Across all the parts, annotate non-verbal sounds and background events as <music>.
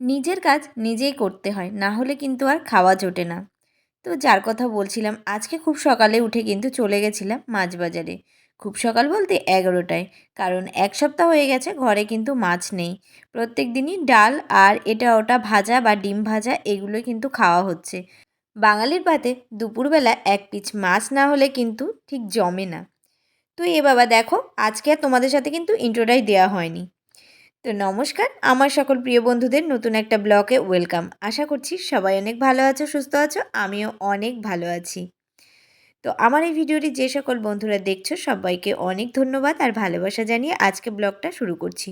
নিজের কাজ নিজেই করতে হয়, না হলে কিন্তু আর খাওয়া জোটে না। তো যার কথা বলছিলাম, আজকে খুব সকালে উঠে কিন্তু চলে গেছিলাম মাছ বাজারে খুব সকাল বলতে এগারোটায়, কারণ এক সপ্তাহ হয়ে গেছে ঘরে কিন্তু মাছ নেই। প্রত্যেক দিনই ডাল আর এটা ওটা ভাজা বা ডিম ভাজা এগুলো কিন্তু খাওয়া হচ্ছে। বাঙালির পাতে দুপুরবেলা এক পিচ মাছ না হলে কিন্তু ঠিক জমে না। তো এ বাবা দেখো, আজকে আর তোমাদের সাথে কিন্তু ইন্ট্রোটাই দেওয়া হয়নি। তো নমস্কার, আমার সকল প্রিয় বন্ধুদের নতুন একটা ব্লগে ওয়েলকাম। আশা করছি সবাই অনেক ভালো আছো, সুস্থ আছো, আমিও অনেক ভালো আছি। তো আমার এই ভিডিওটি যে সকল বন্ধুরা দেখছ, সবাইকে অনেক ধন্যবাদ আর ভালোবাসা জানিয়ে আজকে ব্লগটা শুরু করছি।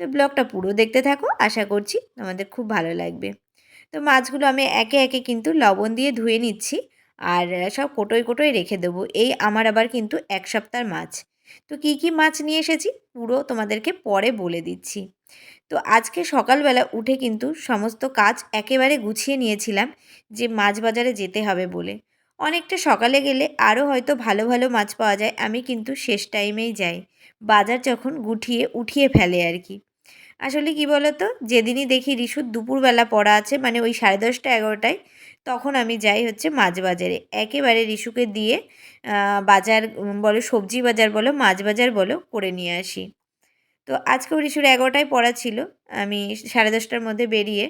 তো ব্লগটা পুরো দেখতে থাকো, আশা করছি তোমাদের খুব ভালো লাগবে। তো মাছগুলো আমি একে একে কিন্তু লবণ দিয়ে ধুয়ে নিচ্ছি আর সব কোটোয় কোটোয় রেখে দেবো। এই আমার আবার কিন্তু এক সপ্তাহ মাছ। তো কি কি মাছ নিয়ে এসেছি? পুরো তোমাদেরকে পরে বলে দিচ্ছি। তো আজকে সকালবেলা উঠে কিন্তু সমস্ত কাজ একেবারে গুছিয়ে নিয়েছিলাম যে মাছ বাজারে যেতে হবে বলে। অনেকটা সকালে গেলে আরও হয়তো ভালো ভালো মাছ পাওয়া যায়, আমি কিন্তু শেষ টাইমেই যাই। বাজার যখন গুটিয়ে, উঠিয়ে ফেলে আর কি। আসলে কি বলতো? যেদিনই দেখি রিসুর দুপুরবেলা পড়া আছে মানে ওই সাড়ে দশটা, এগারোটায় তখন আমি যাই হচ্ছে মাছ বাজারে। একেবারে রিসুকে দিয়ে বাজার বলো সবজি বাজার বলো, মাছ বাজার বলো করে নিয়ে আসি। তো আজকেও রিসুর এগারোটায় পড়া ছিল। আমি সাড়ে দশটার মধ্যে বেরিয়ে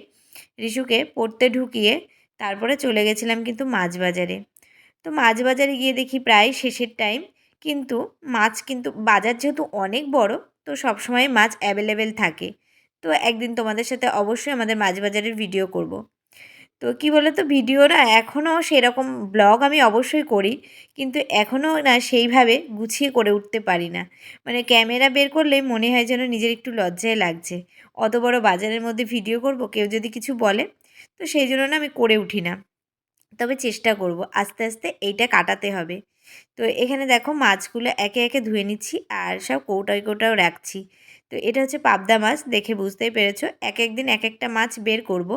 রিসুকে পড়তে ঢুকিয়ে তারপরে চলে গেছিলাম কিন্তু মাছ বাজারে। তো মাছ বাজারে গিয়ে দেখি প্রায় শেষের টাইম। কিন্তু মাছ কিন্তু, বাজার যেহেতু অনেক বড়, তো সবসময় মাছ অ্যাভেলেবেল থাকে। তো একদিন তোমাদের সাথে অবশ্যই আমাদের মাছ বাজারের ভিডিও করব। তো কী বলে তো ভিডিও না এখনও সেরকম ব্লগ আমি অবশ্যই করি। কিন্তু এখনও না সেইভাবে গুছিয়ে করে উঠতে পারি না। মানে ক্যামেরা বের করলে মনে হয় যেন নিজের একটু লজ্জায় লাগছে। অত বড় বাজারের মধ্যে ভিডিও করব, কেউ যদি কিছু বলে, তো সেই জন্য না আমি করে উঠি না। তবে চেষ্টা করব। আস্তে আস্তে এইটা কাটাতে হবে। তো এখানে দেখো মাছগুলো একে একে ধুয়ে নিচ্ছি আর সব কৌটায়, কৌটাও রাখছি। তো এটা হচ্ছে পাবদা মাছ, দেখে বুঝতেই পেরেছ। এক এক দিন এক একটা মাছ বের করব।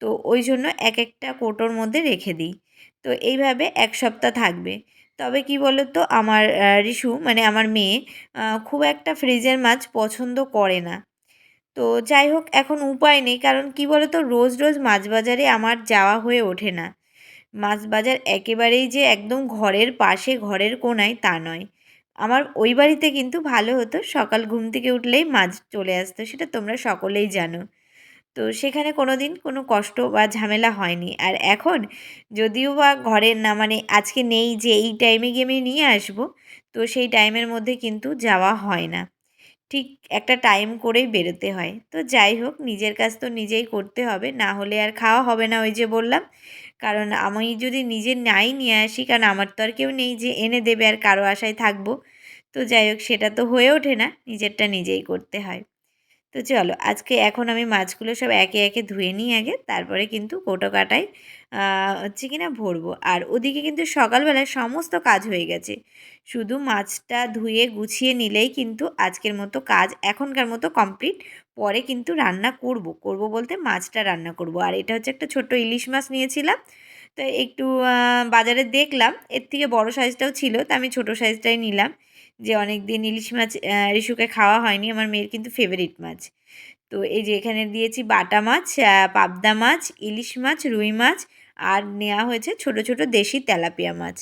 তো ওই জন্য এক একটা কোটোর মধ্যে রেখে দিই। তো এইভাবে এক সপ্তাহ থাকবে। তবে কি বলো তো আমার রিশু মানে আমার মেয়ে খুব একটা ফ্রিজের মাছ পছন্দ করে না। তো যাই হোক, এখন উপায় নেই। কারণ কি বলো তো রোজ রোজ মাছ বাজারে আমার যাওয়া হয়ে ওঠে না। মাছ বাজার একেবারেই যে একদম ঘরের পাশে, ঘরের কোনায় তা নয়। আমার ওই বাড়িতে কিন্তু ভালো হতো, সকাল ঘুম থেকে উঠলেই মাছ চলে আসতো, সেটা তোমরা সকলেই জানো। তো সেখানে কোনো দিন কোনো কষ্ট বা ঝামেলা হয়নি। আর এখন যদিও বা ঘরের না মানে আজকে নেই যে এই টাইমে গিয়ে আমি নিয়ে আসব, তো সেই টাইমের মধ্যে কিন্তু যাওয়া হয় না। ঠিক একটা টাইম করেই বেরোতে হয়। তো যাই হোক, নিজের কাজ তো নিজেই করতে হবে, না হলে আর খাওয়া হবে না ওই যে বললাম। কারণ আমি যদি নিজে নাই নিয়ে আসি, কারণ আমার তো আর কেউ নেই যে এনে দেবে আর কারও আশায় থাকব। তো যাই হোক, সেটা তো হয়ে ওঠে না, নিজেরটা নিজেই করতে হয়। তো চলো, আজকে এখন আমি মাছগুলো সব একে একে ধুয়ে নিই আগে, তারপরে কিন্তু কোটো কাটায় হচ্ছে কি না ভরবো। আর ওদিকে কিন্তু সকালবেলায় সমস্ত কাজ হয়ে গেছে। শুধু মাছটা ধুয়ে গুছিয়ে নিলেই কিন্তু আজকের মতো কাজ, এখনকার মতো কমপ্লিট। পরে কিন্তু রান্না করব। করব বলতে মাছটা রান্না করব। আর এটা হচ্ছে একটা ছোট্ট ইলিশ মাছ নিয়েছিলাম। তো একটু বাজারে দেখলাম, এর থেকে বড় সাইজটাও ছিল, তো আমি ছোট সাইজটাই নিলাম। যে অনেক দিন ইলিশ মাছ রিশুকে খাওয়া হয়নি, আমার মেয়ের কিন্তু ফেভারিট মাছ। তো এই যে এখানে দিয়েছি বাটা মাছ পাবদা মাছ, ইলিশ মাছ, রুই মাছ, আর নেওয়া হয়েছে ছোট ছোট দেশি তেলাপিয়া মাছ।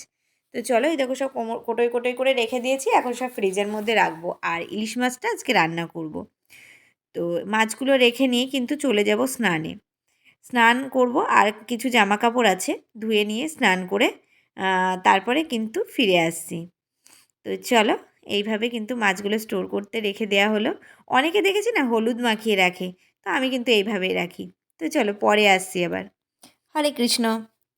তো চলো, এই দেখো সব কোমর কোটোই কোটোই করে রেখে দিয়েছি, এখন সব ফ্রিজের মধ্যে রাখব। আর ইলিশ মাছটা আজকে রান্না করব। তো মাছগুলো রেখে নিয়ে কিন্তু চলে যাব স্নানে। স্নান করব, আর কিছু জামা কাপড় আছে, ধুয়ে নিয়ে স্নান করে তারপরে কিন্তু ফিরে আসছি। তো চলো, এইভাবে কিন্তু মাছগুলো স্টোর করতে রেখে দেওয়া হলো। অনেকে দেখেছি না হলুদ মাখিয়ে রাখে, তো আমি কিন্তু এইভাবেই রাখি। তো চলো, পরে আসছি আবার। হরে কৃষ্ণ।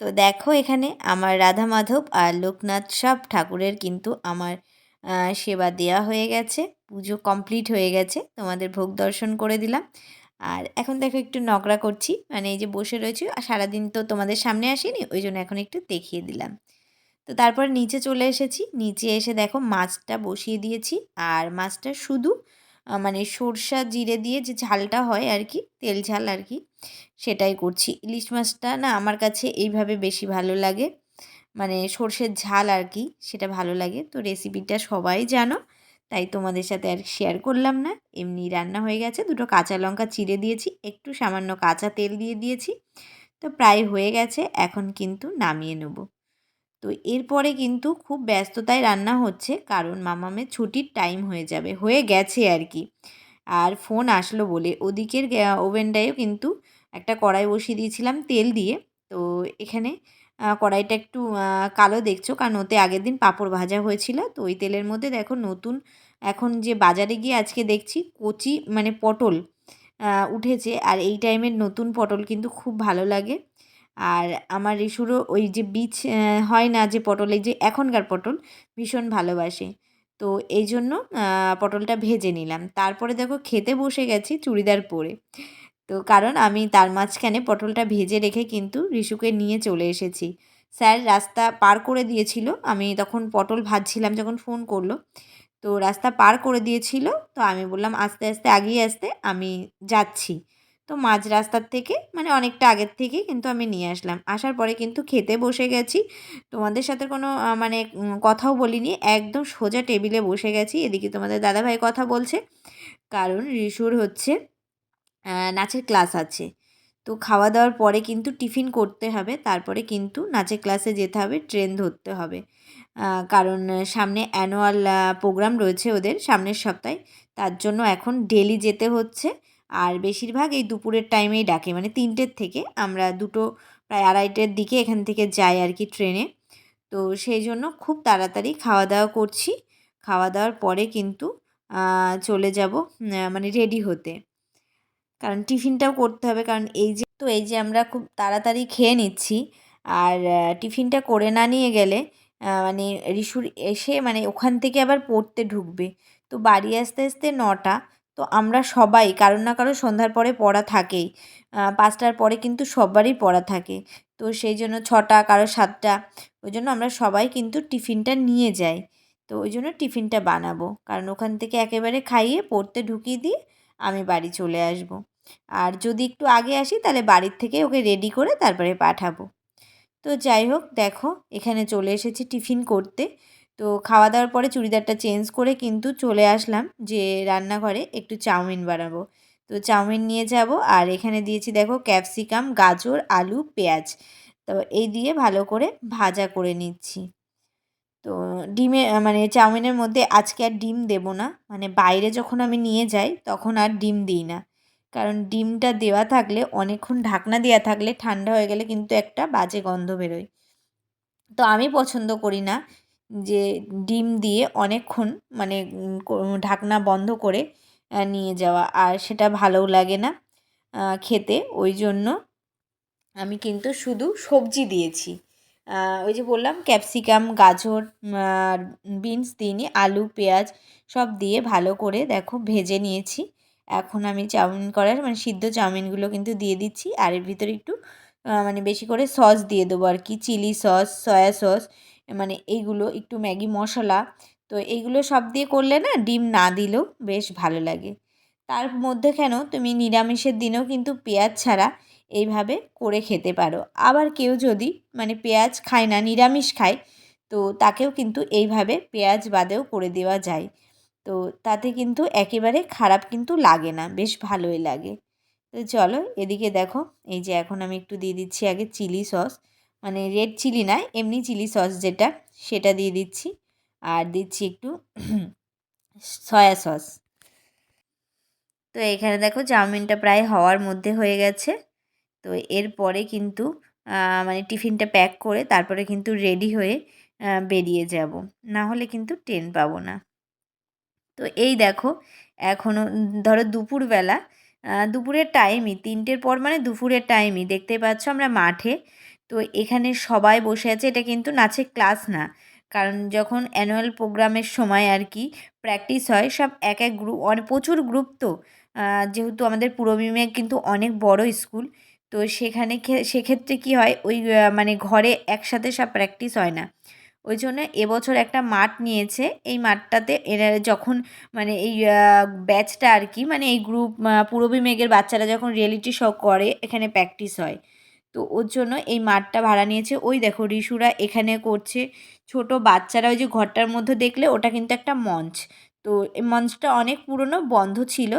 তো দেখো এখানে আমার রাধা মাধব আর লোকনাথ সব ঠাকুরের কিন্তু আমার সেবা দেওয়া হয়ে গেছে। পুজো কমপ্লিট হয়ে গেছে, তোমাদের ভোগ দর্শন করে দিলাম। আর এখন দেখো একটু নকরা করছি মানে এই যে বসে রয়েছি, আর সারাদিন তো তোমাদের সামনে আসিনি, ওই জন্য এখন একটু দেখিয়ে দিলাম। তো তারপর নিচে চলে এসেছি, নিচে এসে দেখো মাছটা বসিয়ে দিয়েছি, আর মাছটা শুধু মানে সরষা জিরে দিয়ে যে ঝালটা হয় আর কি, তেল ঝাল আর কি, সেটাই করছি। ইলিশ মাছটা না আমার কাছে এইভাবে বেশি ভালো লাগে মানে সর্ষের ঝাল আর কি, সেটা ভালো লাগে। তো রেসিপিটা সবাই জানো তাই তোমাদের সাথে আর শেয়ার করলাম না। এমনি রান্না হয়ে গেছে, দুটো কাঁচা লঙ্কা চিড়ে দিয়েছি, একটু সামান্য কাঁচা তেল দিয়ে দিয়েছি। তো প্রায় হয়ে গেছে, এখন কিন্তু নামিয়ে নেব। তো এরপরে কিন্তু খুব ব্যস্ততায় রান্না হচ্ছে, কারণ মামামের ছুটির টাইম হয়ে যাবে, হয়ে গেছে আর কি। আর ফোন আসলো বলে, ওদিকের ওভেনটায়ও কিন্তু একটা কড়াই বসিয়ে দিয়েছিলাম তেল দিয়ে। তো এখানে কড়াইটা একটু কালো দেখছ? কারণ ওতে আগের দিন পাঁপড় ভাজা হয়েছিল। তো ওই তেলের মধ্যে দেখো নতুন এখন যে বাজারে গিয়ে আজকে দেখছি কচি মানে পটল উঠেছে। আর এই টাইমের নতুন পটল কিন্তু খুব ভালো লাগে। আর আমার রিসুরও ওই যে বীজ হয় না যে পটল, এই যে এখনকার পটল ভীষণ ভালোবাসে। তো এই জন্য পটলটা ভেজে নিলাম। তারপরে দেখো খেতে বসে গেছি চুড়িদার পরে। তো কারণ আমি তার মাঝখানে পটলটা ভেজে রেখে কিন্তু রিশুকে নিয়ে চলে এসেছি। স্যার রাস্তা পার করে দিয়েছিল। আমি তখন পটল ভাজছিলাম যখন ফোন করল। তো রাস্তা পার করে দিয়েছিল। তো আমি বললাম, আস্তে আস্তে, আগিয়ে আসতে, আমি যাচ্ছি। তো মাঝ রাস্তার থেকে মানে অনেকটা আগের থেকে কিন্তু আমি নিয়ে আসলাম। আসার পরে কিন্তু খেতে বসে গেছি। তোমাদের সাথে কোনো মানে কথাও বলিনি। একদম সোজা টেবিলে বসে গেছি। এদিকে তোমাদের দাদাভাই কথা বলছে। কারণ রিশুর হচ্ছে নাচের ক্লাস আছে। তো খাওয়া দাওয়ার পরে কিন্তু টিফিন করতে হবে, তারপরে কিন্তু নাচের ক্লাসে যেতে হবে, ট্রেন ধরতে হবে। কারণ সামনে অ্যানুয়াল প্রোগ্রাম রয়েছে ওদের সামনের সপ্তাহে, তার জন্য এখন ডেলি যেতে হচ্ছে। আর বেশিরভাগ এই দুপুরের টাইমেই ডাকে মানে তিনটের থেকে। আমরা দুটো, প্রায় আড়াইটের দিকে এখান থেকে যাই আর কি ট্রেনে। তো সেই জন্য খুব তাড়াতাড়ি খাওয়া দাওয়া করছি। খাওয়া দাওয়ার পরে কিন্তু চলে যাব মানে রেডি হতে। কারণ টিফিনটাও করতে হবে। কারণ এই যে, তো এই যে আমরা খুব তাড়াতাড়ি খেয়ে নিচ্ছি। আর টিফিনটা করে না নিয়ে গেলে মানে রিসুর এসে মানে ওখান থেকে আবার পড়তে ঢুকবে। তো বাড়ি আসতে আসতে নটা, তো আমরা সবাই, কারোর না কারও সন্ধ্যার পরে পড়া থাকেই। পাঁচটার পরে কিন্তু সবারই পড়া থাকে। তো সেই জন্য ছটা, কারও সাতটা, ওই জন্য আমরা সবাই কিন্তু টিফিনটা নিয়ে যাই। তো ওই জন্য টিফিনটা বানাবো। কারণ ওখান থেকে একেবারে খাইয়ে পড়তে ঢুকিয়ে দিয়ে আমি বাড়ি চলে আসব। আর যদি একটু আগে আসি, তাহলে বাড়ির থেকে ওকে রেডি করে তারপরে পাঠাবো। তো যাই হোক, দেখো, এখানে চলে এসেছি টিফিন করতে। তো খাওয়া দাওয়ার পরে চুড়িদারটা চেঞ্জ করে কিন্তু চলে আসলাম যে রান্নাঘরে একটু চাউমিন বানাবো। তো চাউমিন নিয়ে যাব, আর এখানে দিয়েছি দেখো ক্যাপসিকাম, গাজর, আলু, পেঁয়াজ। তো এই দিয়ে ভালো করে ভাজা করে নিচ্ছি। তো ডিমে মানে চাউমিনের মধ্যে আজকে আর ডিম দেব না। মানে বাইরে যখন আমি নিয়ে যাই, তখন আর ডিম দিই না। কারণ ডিমটা দেওয়া থাকলে, অনেকক্ষণ ঢাকনা দেওয়া থাকলে ঠান্ডা হয়ে গেলে কিন্তু একটা বাজে গন্ধ বেরোয়। তো আমি পছন্দ করি না যে ডিম দিয়ে অনেকক্ষণ মানে ঢাকনা বন্ধ করে নিয়ে যাওয়া। আর সেটা ভালোও লাগে না খেতে। ওই জন্য আমি কিন্তু শুধু সবজি দিয়েছি। ওই যে বললাম ক্যাপসিকাম গাজর বিনস দিইনি আলু, পেঁয়াজ সব দিয়ে ভালো করে দেখো ভেজে নিয়েছি। এখন আমি চাউমিন করার মানে সিদ্ধ চাউমিনগুলো কিন্তু দিয়ে দিচ্ছি, আর এর ভিতরে একটু মানে বেশি করে সস দিয়ে দেবো আর কি চিলি সস সয়া সস মানে এইগুলো একটু ম্যাগি মশলা, তো এইগুলো সব দিয়ে করলে না ডিম না দিলেও বেশ ভালো লাগে। তার মধ্যে কেন, তুমি নিরামিষের দিনেও কিন্তু পেঁয়াজ ছাড়া এইভাবে করে খেতে পারো। আবার কেউ যদি মানে পেঁয়াজ খায় না, নিরামিষ খায়, তো তাকেও কিন্তু এইভাবে পেঁয়াজ বাদেও করে দেওয়া যায়। তো তাতে কিন্তু একেবারে খারাপ কিন্তু লাগে না, বেশ ভালোই লাগে। তো চলো এদিকে দেখো, এই যে এখন আমি একটু দিয়ে দিচ্ছি আগে চিলি সস। মানে রেড চিলি না, এমনি চিলি সস যেটা, সেটা দিয়ে দিচ্ছি। আর দিচ্ছি একটু সয়া সস। তো এখানে দেখো, চাউমিনটা প্রায় হওয়ার মধ্যে হয়ে গেছে। তো এরপরে কিন্তু মানে টিফিনটা প্যাক করে তারপরে কিন্তু রেডি হয়ে বেরিয়ে যাব। না হলে কিন্তু ট্রেন পাবো না। তো এই দেখো এখনও ধরো দুপুরবেলা দুপুরের টাইমই, তিনটের পর মানে দুপুরের টাইমই দেখতে পাচ্ছ আমরা মাঠে। তো এখানে সবাই বসে আছে, এটা কিন্তু নাচের ক্লাস না। কারণ যখন অ্যানুয়াল প্রোগ্রামের সময় আর কি প্র্যাকটিস হয়, সব এক এক গ্রুপ অনেক প্রচুর গ্রুপ তো। যেহেতু আমাদের পূর্বমিমে কিন্তু অনেক বড় স্কুল তো সেখানে সেক্ষেত্রে কি হয়? ওই মানে ঘরে একসাথে সব প্র্যাকটিস হয় না। ওই জন্য এবছর একটা মাঠ নিয়েছে। এই মাঠটাতে এরা যখন মানে এই ব্যাচটা আর কি মানে এই গ্রুপ পূরবী মেঘের বাচ্চারা যখন রিয়েলিটি শো করে, এখানে প্র্যাকটিস হয়। তো ওর জন্য এই মাঠটা ভাড়া নিয়েছে। ওই দেখো রিশুরা এখানে করছে। ছোট বাচ্চারা ওই যে ঘরটার মধ্যে দেখলে ওটা কিন্তু একটা মঞ্চ। তো এই মঞ্চটা অনেক পুরনো, বন্ধ ছিল।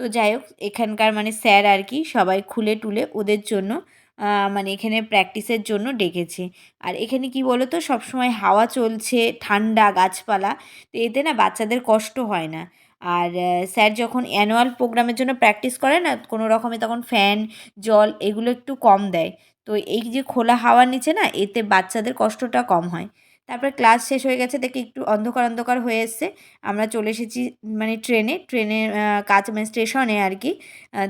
তো যাই হোক এখানকার মানে স্যার আর কি সবাই খুলে টুলে ওদের জন্য মানে এখানে প্র্যাকটিসের জন্য ডেকেছে। আর এখানে কি বলো তো সবসময় হাওয়া চলছে, ঠান্ডা, গাছপালা, তো এতে না বাচ্চাদের কষ্ট হয় না। আর স্যার যখন অ্যানুয়াল প্রোগ্রামের জন্য প্র্যাকটিস করে না, কোনো রকমে তখন ফ্যান জল এগুলো একটু কম দেয়। তো এই যে খোলা হাওয়ার নিচে না, এতে বাচ্চাদের কষ্টটা কম হয়। তারপরে ক্লাস শেষ হয়ে গেছে দেখি একটু অন্ধকার অন্ধকার হয়ে এসছে। আমরা চলে এসেছি মানে ট্রেনে ট্রেনের কাজ মানে স্টেশনে আর কি।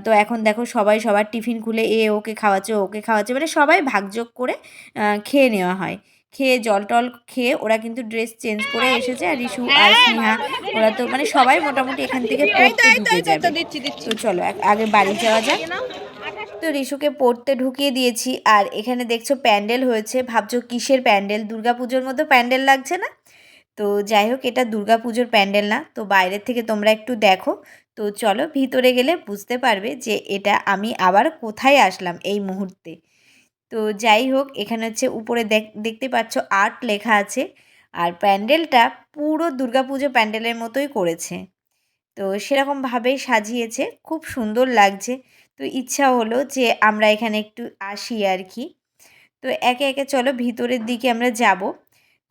তো এখন দেখো সবাই সবার টিফিন খুলে এ ওকে খাওয়াচ্ছে ওকে খাওয়াচ্ছে মানে সবাই ভাগযোগ করে খেয়ে নেওয়া হয়। খেয়ে জল টল খেয়ে ওরা কিন্তু ড্রেস চেঞ্জ করে এসেছে আর রিশু আর স্নেহা ওরা তো মানে সবাই মোটামুটি এখান থেকে পড়তে ঢুকে যাবে। তো চলো আগে বাড়ি যাওয়া যাক। তো রিশুকে পড়তে ঢুকিয়ে দিয়েছি। আর এখানে দেখছ প্যান্ডেল হয়েছে। ভাবছ কিসের প্যান্ডেল? পুজোর মতো প্যান্ডেল লাগছে না? তো যাই হোক, এটা পুজোর প্যান্ডেল না। তো বাইরের থেকে তোমরা একটু দেখো। তো চলো ভিতরে গেলে বুঝতে পারবে যে এটা আমি আবার কোথায় আসলাম এই মুহূর্তে। তো যাই হোক, এখানে হচ্ছে উপরে দেখতে পাচ্ছ আর্ট লেখা আছে। আর প্যান্ডেলটা পুরো পুজো প্যান্ডেলের মতোই করেছে। তো সেরকমভাবেই সাজিয়েছে। খুব সুন্দর লাগছে। তো ইচ্ছা হলো যে আমরা এখানে একটু আসি আর কি তো একে একে চলো ভিতরের দিকে আমরা যাব।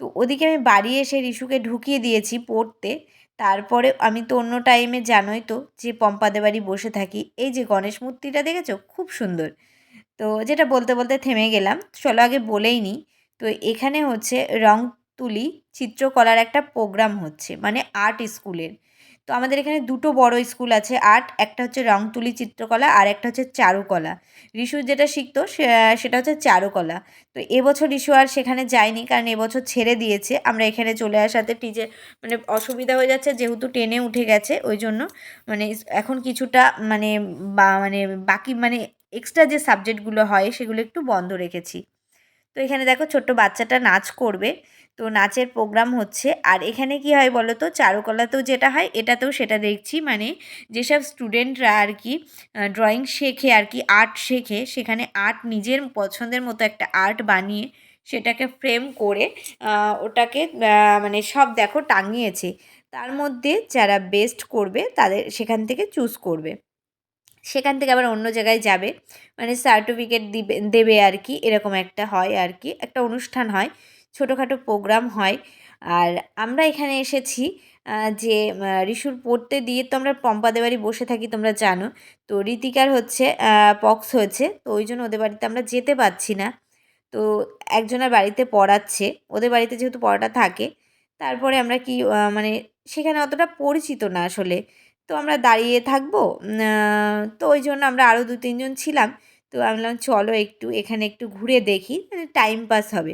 তো ওদিকে আমি বাড়ি এসে রিশুকে ঢুকিয়ে দিয়েছি পড়তে। তারপরে আমি তো অন্য টাইমে জানোই তো যে পম্পাদের বাড়ি বসে থাকি। এই যে গণেশ মূর্তিটা দেখেছ? খুব সুন্দর। তো যেটা বলতে বলতে থেমে গেলাম। চলো আগে বলেই নিই তো এখানে হচ্ছে রং তুলি চিত্রকলার একটা প্রোগ্রাম হচ্ছে মানে আর্ট স্কুলের তো আমাদের এখানে দুটো বড় স্কুল আছে, আর্ট, একটা হচ্ছে রং তুলি চিত্রকলা আর একটা হচ্ছে চারুকলা। রিশু যেটা শিখতো সেটা হচ্ছে চারুকলা। তো এবছর রিশু আর সেখানে যায়নি কারণ এবছর ছেড়ে দিয়েছে। আমরা এখানে চলে আসাতে টিচার মানে অসুবিধা হয়ে যাচ্ছে, যেহেতু টেনে উঠে গেছে, ওই জন্য মানে এখন কিছুটা মানে বা মানে বাকি মানে এক্সট্রা যে সাবজেক্টগুলো হয় সেগুলো একটু বন্ধ রেখেছি। তো এখানে দেখো ছোট্ট বাচ্চাটা নাচ করবে। তো নাচের প্রোগ্রাম হচ্ছে। আর এখানে কি হয় বলো তো চারুকলাতেও যেটা হয়, এটাতেও সেটা দেখছি। মানে যেসব স্টুডেন্টরা আর কি ড্রয়িং শেখে আর কি আর্ট শেখে, সেখানে আর্ট নিজের পছন্দের মতো একটা আর্ট বানিয়ে সেটাকে ফ্রেম করে ওটাকে মানে সব দেখো টাঙিয়েছে। তার মধ্যে যারা বেস্ট করবে, তাদের সেখান থেকে চুজ করবে। সেখান থেকে আবার অন্য জায়গায় যাবে। মানে সার্টিফিকেট দিবে, দেবে আর কি এরকম একটা হয় আর কি একটা অনুষ্ঠান হয়, ছোটোখাটো প্রোগ্রাম হয়। আর আমরা এখানে এসেছি যে রিশুর পড়তে দিয়ে তো আমরা পম্পাদের বাড়ি বসে থাকি, তোমরা জানো। তো ঋতিকার হচ্ছে পক্স হয়েছে, তো ওই জন্য ওদের বাড়িতে আমরা যেতে পারছি না। তো একজনের বাড়িতে পড়াচ্ছে, ওদের বাড়িতে যেহেতু পড়াটা থাকে, তারপরে আমরা কি মানে সেখানে অতটা পরিচিত না আসলে। তো আমরা দাঁড়িয়ে থাকব। তো ওই জন্য আমরা আরও দু তিনজন ছিলাম। তো বললাম চলো একটু, এখানে একটু ঘুরে দেখি টাইম পাস হবে।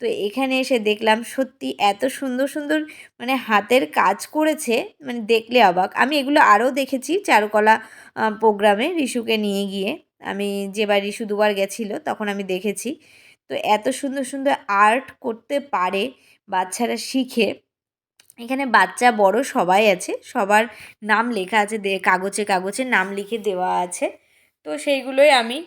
তো এখানে এসে দেখলাম, সত্যি এত সুন্দর সুন্দর মানে হাতের কাজ করেছে মানে দেখলে অবাক। আমি এগুলো আরও দেখেছি চারুকলা প্রোগ্রামে রিশুকে নিয়ে গিয়ে। আমি যেবার রিশু দুবার গেছিল, তখন আমি দেখেছি। তো এত সুন্দর সুন্দর আর্ট করতে পারে বাচ্চারা শিখে। এখানে বাচ্চা বড় সবাই আছে। সবার নাম লেখা আছে, দে, কাগজে কাগজে নাম লিখে দেওয়া আছে। তো সেইগুলোই আমি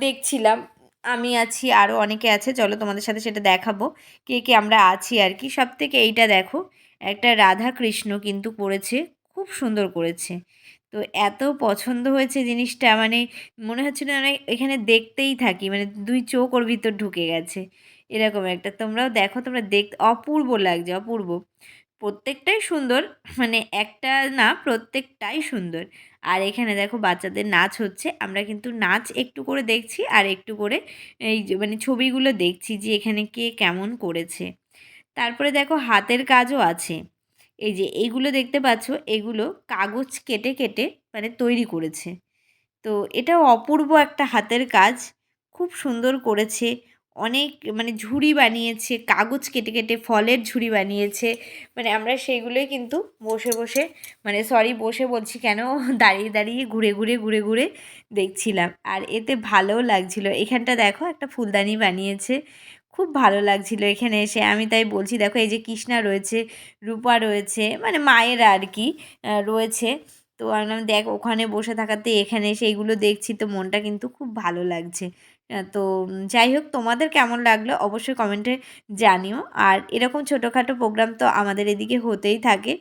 দেখছিলাম। আমি আছি আরও অনেকে আছে। চলো তোমাদের সাথে সেটা দেখাবো। কে কে আমরা আছি আর কি। সব থেকে এইটা দেখো, একটা রাধা কৃষ্ণ কিন্তু করেছে, খুব সুন্দর করেছে। তো এত পছন্দ হয়েছে জিনিসটা মানে মনে হচ্ছে না এখানে দেখতেই থাকি মানে দুই চোখ ওর ভিতর ঢুকে গেছে। এরকম একটা, তোমরাও দেখো, তোমরা দেখ অপূর্ব লাগছে, অপূর্ব। প্রত্যেকটাই সুন্দর মানে একটা না প্রত্যেকটাই সুন্দর। আর এখানে দেখো বাচ্চাদের নাচ হচ্ছে, আমরা কিন্তু নাচ একটু করে দেখছি আর একটু করে এই মানে ছবিগুলো দেখছি যে এখানে কে কেমন করেছে। তারপরে দেখো হাতের কাজও আছে। এই যে এইগুলো দেখতে পাচ্ছ, এগুলো কাগজ কেটে কেটে মানে তৈরি করেছে। তো এটা অপূর্ব একটা হাতের কাজ, খুব সুন্দর করেছে। অনেক মানে ঝুড়ি বানিয়েছে, কাগজ কেটে কেটে ফলের ঝুড়ি বানিয়েছে। মানে আমরা সেইগুলোই কিন্তু বসে বসে মানে সরি বসে বলছি কেন, <laughs> দাঁড়িয়ে দাঁড়িয়ে ঘুরে ঘুরে ঘুরে ঘুরে দেখছিলাম। আর এতে ভালোও লাগছিল। এখানটা দেখো একটা ফুলদানি বানিয়েছে, খুব ভালো লাগছিল এখানে এসে। আমি তাই বলছি, দেখো এই যে কৃষ্ণা রয়েছে, রূপা রয়েছে মানে মায়েরা আর কি রয়েছে। তো আমি দেখ, ওখানে বসে থাকাতে এখানে এসে এইগুলো দেখছি। তো মনটা কিন্তু খুব ভালো লাগছে। তো যাই হোক, তোমাদের কেমন লাগল অবশ্যই কমেন্টে জানিও। আর এরকম ছোটোখাটো প্রোগ্রাম তো আমাদের এদিকে হতেই থাকে।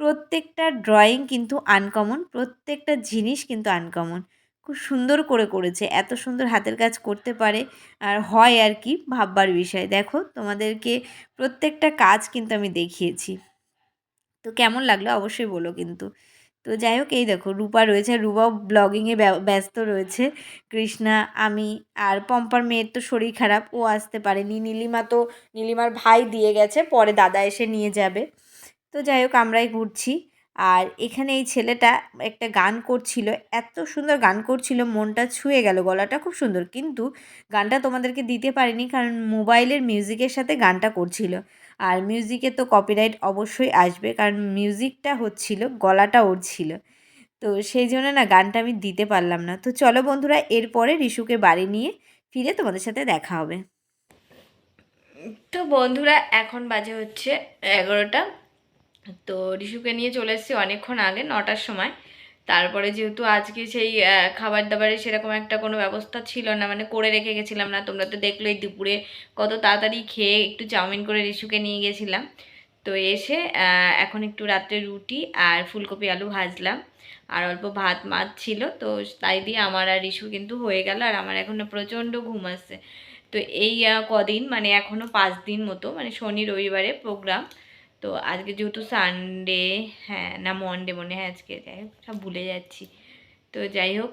প্রত্যেকটা ড্রয়িং কিন্তু আনকমন প্রত্যেকটা জিনিস কিন্তু আনকমন খুব সুন্দর করে করেছে, এত সুন্দর হাতের কাজ করতে পারে। আর হয় আর কি, ভাববার বিষয়। দেখো, তোমাদেরকে প্রত্যেকটা কাজ কিন্তু আমি দেখিয়েছি। তো কেমন লাগল অবশ্যই বলো কিন্তু। তো যাই হোক, এই দেখো রূপা রয়েছে, রূপাও ব্লগিংয়ে ব্যস্ত রয়েছে। কৃষ্ণা, আমি আর পম্পার মেয়ের তো শরীর খারাপ, ও আসতে পারেনি। নীলিমা তো, নীলিমার ভাই দিয়ে গেছে, পরে দাদা এসে নিয়ে যাবে। তো যাই হোক, আমরাই ঘুরছি। আর এখানে এই ছেলেটা একটা গান করছিল, এত সুন্দর গান করছিল, মনটা ছুঁয়ে গেল, গলাটা খুব সুন্দর। কিন্তু গানটা তোমাদেরকে দিতে পারিনি, কারণ মোবাইলের মিউজিকের সাথে গানটা করছিল। আর মিউজিকে তো কপিরাইট অবশ্যই আসবে, কারণ মিউজিকটা হচ্ছিল, গলাটা ওর ছিল। তো সেই জন্য না গানটা আমি দিতে পারলাম না। তো চলো বন্ধুরা, এরপরে রিশুকে বাড়ি নিয়ে ফিরে তোমাদের সাথে দেখা হবে। তো বন্ধুরা, এখন বাজে হচ্ছে এগারোটা। তো রিশুকে নিয়ে চলে এসেছি অনেকক্ষণ আগে, নটার সময়। তারপরে যেহেতু আজকে সেই খাবার দাবারের সেরকম একটা কোনো ব্যবস্থা ছিল না মানে করে রেখে গেছিলাম না, তোমরা তো দেখলোই দুপুরে কত তাড়াতাড়ি খেয়ে একটু চাউমিন করে রিশুকে নিয়ে গেছিলাম। তো এসে এখন একটু রাত্রে রুটি আর ফুলকপি আলু ভাজলাম। আর অল্প ভাত মাছ ছিল, তো তাই দিয়ে আমার আর রিশু কিন্তু হয়ে গেল আর আমার এখনও প্রচণ্ড ঘুম আসছে। তো এই কদিন মানে এখনও পাঁচ দিন মতো মানে শনি রবিবারে প্রোগ্রাম তো আজকে যেহেতু সানডে হ্যাঁ না মনডে মনে হয়, আজকে যাই হোক, সব ভুলে যাচ্ছি। তো যাই হোক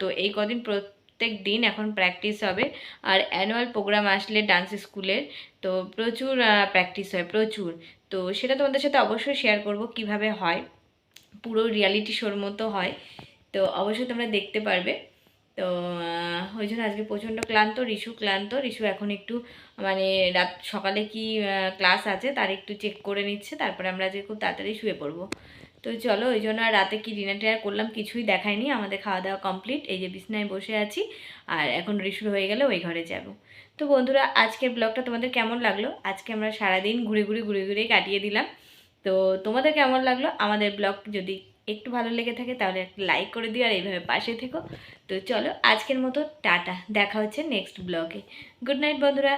তো এই কদিন প্রত্যেক দিন এখন প্র্যাকটিস হবে। আর অ্যানুয়াল প্রোগ্রাম আসলে ডান্স স্কুলের তো প্রচুর প্র্যাকটিস হয়, প্রচুর। তো সেটা তোমাদের সাথে অবশ্যই শেয়ার করব কীভাবে হয়। পুরো রিয়ালিটি শোর মতো হয়। তো অবশ্যই তোমরা দেখতে পারবে। তো ওই জন্য আজকে প্রচণ্ড ক্লান্ত, রিশু ক্লান্ত। রিশু এখন একটু মানে রাত, সকালে কি ক্লাস আছে তার একটু চেক করে নিচ্ছে, তারপরে আমরা আজকে খুব তাড়াতাড়ি শুয়ে পড়ব। তো চলো, ওই জন্য আর রাতে কি ডিনার টিনার করলাম কিছুই দেখায়নি, আমাদের খাওয়া দাওয়া কমপ্লিট এই যে বিছনায় বসে আছি, আর এখন রিশুর হয়ে গেলে ওই ঘরে যাব। তো বন্ধুরা, আজকের ব্লগটা তোমাদের কেমন লাগল? আজকে আমরা সারাদিন ঘুরে ঘুরে ঘুরে ঘুরে কাটিয়ে দিলাম। তো তোমাদের কেমন লাগল? আমাদের ব্লগ যদি একটু ভালো লেগে থাকে তাহলে একটা লাইক করে দিও আর এইভাবে পাশে থেকো। তো চলো আজকের মতো টাটা, দেখা হচ্ছে নেক্সট ব্লগে গুড নাইট বন্ধুরা।